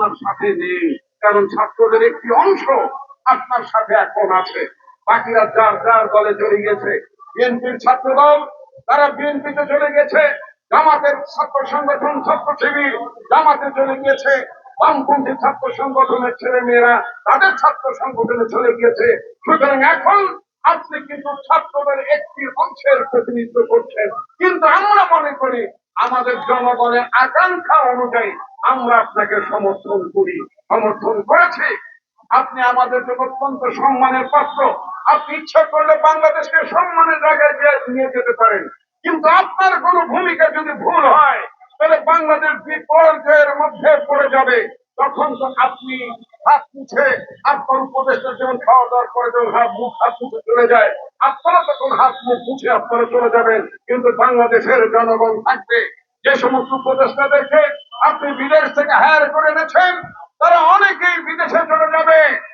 আপনার সাথে নেই। কারণ ছাত্রদের একটি অংশ আপনার সাথে এখন আছে। বাকিরা যার যার দলে চলে গেছে। বিএনপির ছাত্র দল তারা বিএনপিতে চলে গেছে। জামাতের ছাত্র সংগঠন ছাত্র শিবির জামাতে চলে গিয়েছে। বামপন্থী ছাত্র সংগঠনের ছেলে মেয়েরা তাদের ছাত্র সংগঠনে চলে গিয়েছে। সুতরাং এখন আপনি কিন্তু ছাত্রদের একটি অংশের প্রতিনিধিত্ব করছেন। কিন্তু আমরা মনে করি আমাদের জনগণের আকাঙ্ক্ষা অনুযায়ী আমরা আপনাকে সমর্থন করি, সমর্থন করেছি। আপনি আমাদের জন্য অত্যন্ত সম্মানের পাত্র। আপনি ইচ্ছা করলে বাংলাদেশকে সম্মানের জায়গায় নিয়ে যেতে পারেন। কিন্তু আপনার কোন ভূমিকা যদি ভুল হয়, তাহলে বাংলাদেশ বিপর্যয়ের মধ্যে পড়ে যাবে। তখন তো আপনি হাত মুছে আপনার উপদেষ্টা যেমন খাওয়া দাওয়ার পরে যখন হাত মুখ, হাত মুখে চলে যায়। আপনারা তখন হাত মুখ মুছে আপনারা চলে যাবেন। কিন্তু বাংলাদেশের জনগণ থাকবে। যে সমস্ত উপদেষ্টাদেরকে আপনি বিদেশ থেকে হায়ার করে এনেছেন, তারা অনেকেই বিদেশে চলে যাবে।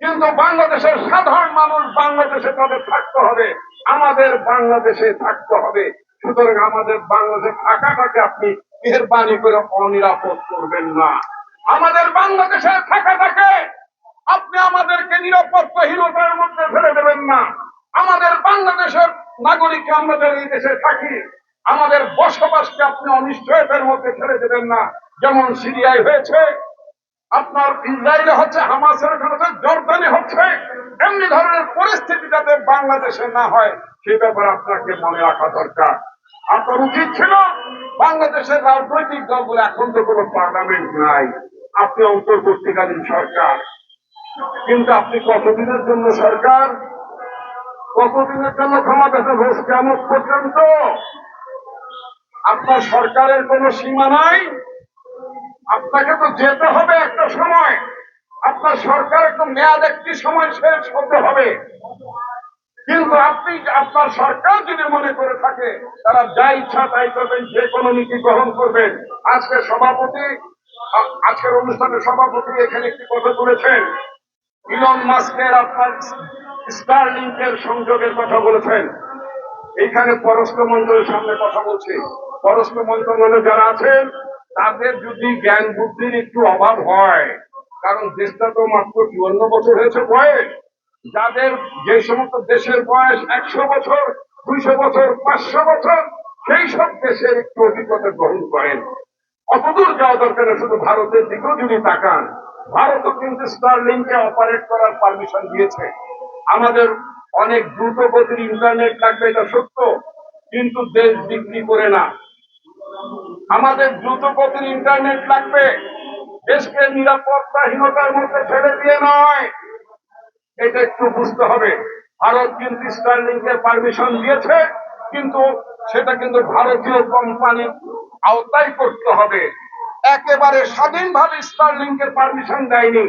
কিন্তু বাংলাদেশের সাধারণ মানুষ বাংলাদেশে তাদের থাকতে হবে। আমাদের বাংলাদেশে থাকতে হবে। সুতরাং আমাদের বাংলাদেশে থাকাটাকে আপনি মেহরবানি করে অনিরাপদ করবেন না। আমাদের বাংলাদেশে থাকাটাকে আপনি আমাদেরকে নিরাপত্তাহীনতার মধ্যে ফেলে দেবেন না। আমাদের বাংলাদেশের নাগরিক আমাদের এই দেশে থাকি আমাদের বসবাসকে আপনি অনিশ্চয়তার মধ্যে ফেলে দেবেন না। যেমন সিরিয়ায় হয়েছে, আপনার ইসরায়েলে হচ্ছে, হামাসের হচ্ছে জর্দানে হচ্ছে, এমনি ধরনের পরিস্থিতি যাতে বাংলাদেশে না হয় সে ব্যাপারে আপনাকে মনে রাখা দরকার। আপনার উচিত ছিল, বাংলাদেশের রাজনৈতিক দলগুলো এখন তো কোনো পার্লামেন্ট নাই। আপনি অন্তর্বর্তীকালীন সরকার। কিন্তু আপনি কতদিনের জন্য সরকার? কতদিনের জন্য ক্ষমতাতে রোজ কেমন পর্যন্ত। আপনার সরকারের কোনো সীমা নাই। আপনাকে তো যেতে হবে একটা সময়। আপনার সরকার একটা মেয়াদ একটি সময় শেষ হতে হবে। কিন্তু আপনি, আপনার সরকার যদি মনে করে থাকে, তারা যা ইচ্ছা তাই করবেন, যে কোনো নীতি গ্রহণ করবেন। আজকে সভাপতি, আজকের অনুষ্ঠানের সভাপতি এখানে একটি কথা তুলেছেন। ইলন মাস্কের আপনার স্টারলিংকের সংযোগের কথা বলেছেন। এইখানে পররাষ্ট্র মন্ত্রণের সামনে কথা বলছি। পররাষ্ট্র মন্ত্রণালয়ে যারা আছেন, তাদের যদি জ্ঞান বুদ্ধির একটু অভাব হয়, কারণ দেশটা তো মাত্র চুয়ান্ন বছর হয়েছে বয়স, যাদের যে সমস্ত দেশের বয়স একশো বছর, দুইশো বছর, পাঁচশো বছর, সেই সব দেশের একটু অভিজ্ঞতা গ্রহণ করেন। অতদূর যাওয়া দরকার শুধু ভারতের দিকেও যদি তাকান। ভারতও কিন্তু স্টারলিংকে অপারেট করার পারমিশন দিয়েছে। আমাদের অনেক দ্রুত গতির ইন্টারনেট লাগবে, এটা সত্য, কিন্তু দেশ বিক্রি করে না। আমাদের দ্রুত গতির ইন্টারনেট লাগবে। দেশকে নিরাপত্তাহীনতার মধ্যে ফেলে দিয়ে নয়। এটা একটু বুঝতে হবে। ভারত কিন্তু স্টারলিংকের পারমিশন দিয়েছে, কিন্তু সেটা কিন্তু ভারতীয় কোম্পানির আওতায় করতে হবে। একেবারে স্বাধীনভাবে স্টারলিংকের পারমিশন দেয়নি।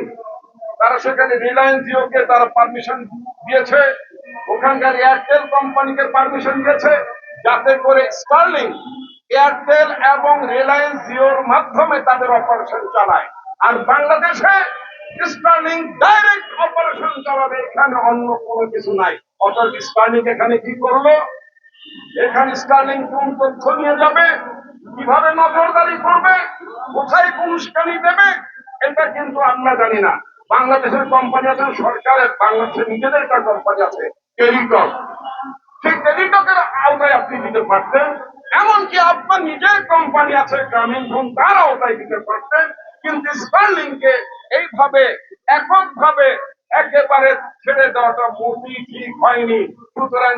তারা সেখানে রিলায়েন্স জিওকে তারা পারমিশন দিয়েছে। ওখানকার এয়ারটেল কোম্পানিকে পারমিশন দিয়েছে। যাতে করে স্টারলিং এয়ারটেল এবং রিলায়েন্স জিওর মাধ্যমে তাদের অপারেশন চালায়। আর বাংলাদেশে স্টারলিং ডাইরেক্ট অপারেশন চালাবে, এখানে অন্য কোনো কিছু নাই। অর্থাৎ স্টারলিং এখানে কি করল? এখানে স্টার্লিং কোন তথ্য নিয়ে যাবে? কীভাবে নজরদারি করবে? কোথায় কোন উস্কানি দেবে? এটা কিন্তু আমরা জানি না। বাংলাদেশের কোম্পানি আছে, সরকারের, বাংলাদেশের নিজেদের একটা কোম্পানি আছে টেলিটক সেই টেলিটকের আওতায় আপনি দিতে পারতেন। এমনকি আপনার নিজের কোম্পানি আছে গ্রামীণ ফোন তারাও তাই দিতে পারতেন কিন্তু স্টার্লিংকে এইভাবে, এককভাবে একেবারে ছেড়ে দেওয়াটা মোটেই ঠিক হয়নি। সুতরাং